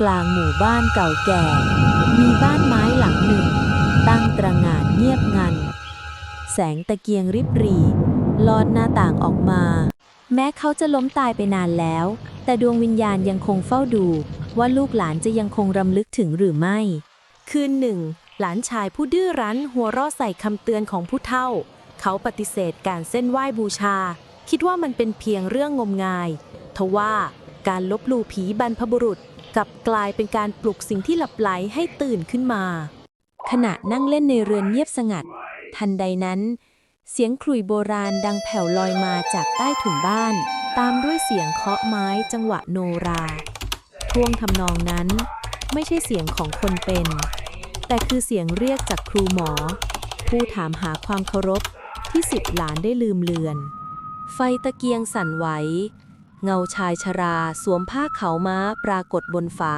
กลางหมู่บ้านเก่าแก่ มีบ้านไม้หลังหนึ่ง ตั้งตระหง่านเงียบงัน แสงตะเกียงริบหรี่ลอดหน้าต่างออกมา แม้เขาจะล้มตายไปนานแล้ว แต่ดวงวิญญาณยังคงเฝ้าดู ว่าลูกหลานจะยังคงรำลึกถึงหรือไม่ คืนหนึ่ง หลานชายผู้ดื้อรั้นหัวเราะใส่คำเตือนของผู้เฒ่า เขาปฏิเสธการเส้นไหว้บูชา คิดว่ามันเป็นเพียงเรื่องงมงาย ทว่าการลบลู่ผีบรรพบุรุษ กลับกลายเป็นการปลุกสิ่งที่หลับไหลให้ตื่นขึ้นมา ขณะนั่งเล่นในเรือนเงียบสงัด ทันใดนั้น เสียงขลุ่ยโบราณดังแผ่วลอยมาจากใต้ถุนบ้าน ตามด้วยเสียงเคาะไม้จังหวะโนราท่วงทำนองนั้น ไม่ใช่เสียงของคนเป็น แต่คือเสียงเรียกจากครูหมอ ผู้ถามหาความเคารพที่สิบหลานได้ลืมเลือน ไฟตะเกียงสั่นไหว เงาชายชราสวมผ้าขาวม้าปรากฏบนฝา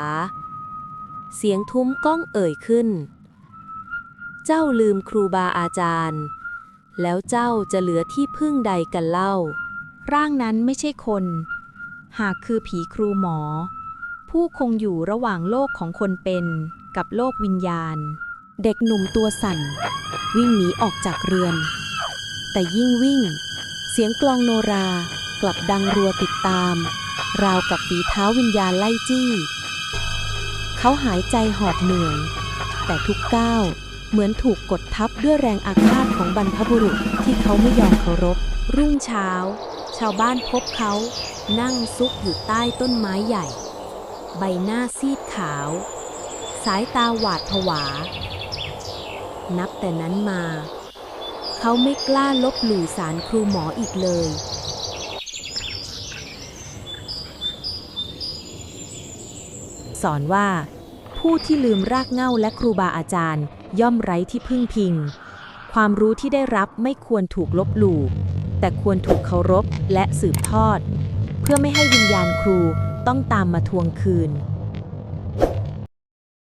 เสียงทุ้มก้องเอ่ยขึ้น เจ้าลืมครูบาอาจารย์ แล้วเจ้าจะเหลือที่พึ่งใดกันเล่า ร่างนั้นไม่ใช่คน หากคือผีครูหมอ ผู้คงอยู่ระหว่างโลกของคนเป็นกับโลกวิญญาณ เด็กหนุ่มตัวสั่น วิ่งหนีออกจากเรือน แต่ยิ่งวิ่ง เสียงกลองโนรา กลับดังรัวติดตาม ราวกับฝีเท้าวิญญาณไล่จี้ เขาหายใจหอบเหนื่อย แต่ทุกก้าวเหมือนถูกกดทับด้วยแรงอาฆาตของบรรพบุรุษที่เขาไม่ยอมเคารพ รุ่งเช้า ชาวบ้านพบเขานั่งซุกอยู่ใต้ต้นไม้ใหญ่ ใบหน้าซีดขาว สายตาหวาดผวา นับแต่นั้นมา เขาไม่กล้าลบหลู่สารครูหมออีกเลย สอนว่า ผู้ที่ลืมรากเหง้าและครูบาอาจารย์ ย่อมไร้ที่พึ่งพิง ความรู้ที่ได้รับไม่ควรถูกลบหลู่ แต่ควรถูกเคารพและสืบทอด เพื่อไม่ให้วิญญาณครูต้องตามมาทวงคืน